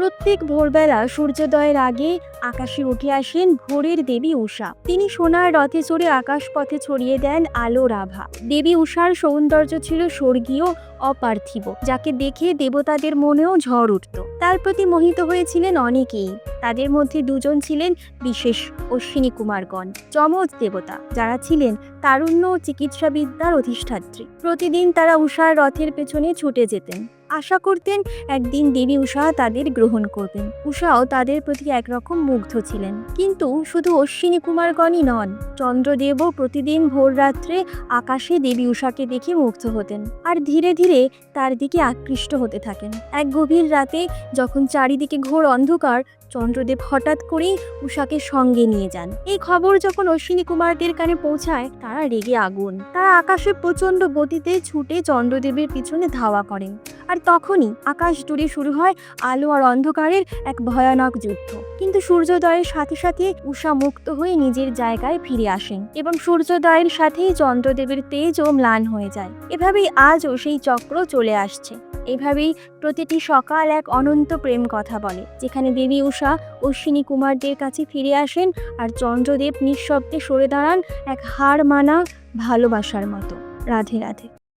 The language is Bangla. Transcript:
প্রত্যেক ভোরবেলা সূর্যোদয়ের আগে আকাশে উঠে আসেন ভোরের দেবী উষা। তিনি সোনার রথে চড়ে আকাশ পথে ছড়িয়ে দেন আলোর আভা দেবী উষার সৌন্দর্য ছিল স্বর্গীয়, অপার্থিব, যাকে দেখে দেবতাদের মনেও ঝড় উঠত। তার প্রতি মোহিত হয়েছিলেন অনেকেই। তাদের মধ্যে দুজন ছিলেন বিশেষ অশ্বিনী কুমারগণ, যমজ দেবতা, যারা ছিলেন তারুণ্য চিকিৎসাবিদ্যার অধিষ্ঠাত্রী। প্রতিদিন তারা উষার রথের পেছনে ছুটে যেতেন। আশা করতেন একদিন দেবী উষা তাদের গ্রহণ করবেন। উষাও তাদের প্রতি একরকম মুগ্ধ ছিলেন। কিন্তু শুধু অশ্বিনী কুমারগণই নন, চন্দ্রদেবও প্রতিদিন ভোর রাত্রে আকাশে দেবী উষাকে দেখে মুগ্ধ হতেন আর ধীরে ধীরে তার দিকে আকৃষ্ট হতে থাকেন। এক গভীর রাতে যখন চারিদিকে ঘোর অন্ধকার, চন্দ্রদেব হঠাৎ করেই উষাকে সঙ্গে নিয়ে যান। এই খবর যখন অশ্বিনী কুমারদের কানে পৌঁছায়, তারা রেগে আগুন। তারা আকাশে প্রচণ্ড গতিতে ছুটে চন্দ্রদেবের পিছনে ধাওয়া করেন। আর তখনই আকাশ জুড়ে শুরু হয় আলো আর অন্ধকারের এক ভয়ানক যুদ্ধ। কিন্তু সূর্যোদয়ের সাথে সাথে উষা মুক্ত হয়ে নিজের জায়গায় ফিরে আসেন এবং সূর্যোদয়ের সাথেই চন্দ্রদেবের তেজও ম্লান হয়ে যায়। এভাবেই আজও সেই চক্র চলে আসছে। এভাবেই প্রতিটি সকাল এক অনন্ত প্রেম কথা বলে, যেখানে দেবী উষা অশ্বিনী কুমারদের কাছে ফিরে আসেন আর চন্দ্রদেব নিঃশব্দে সরে দাঁড়ান এক হার মানা ভালোবাসার মতো। রাধে রাধে।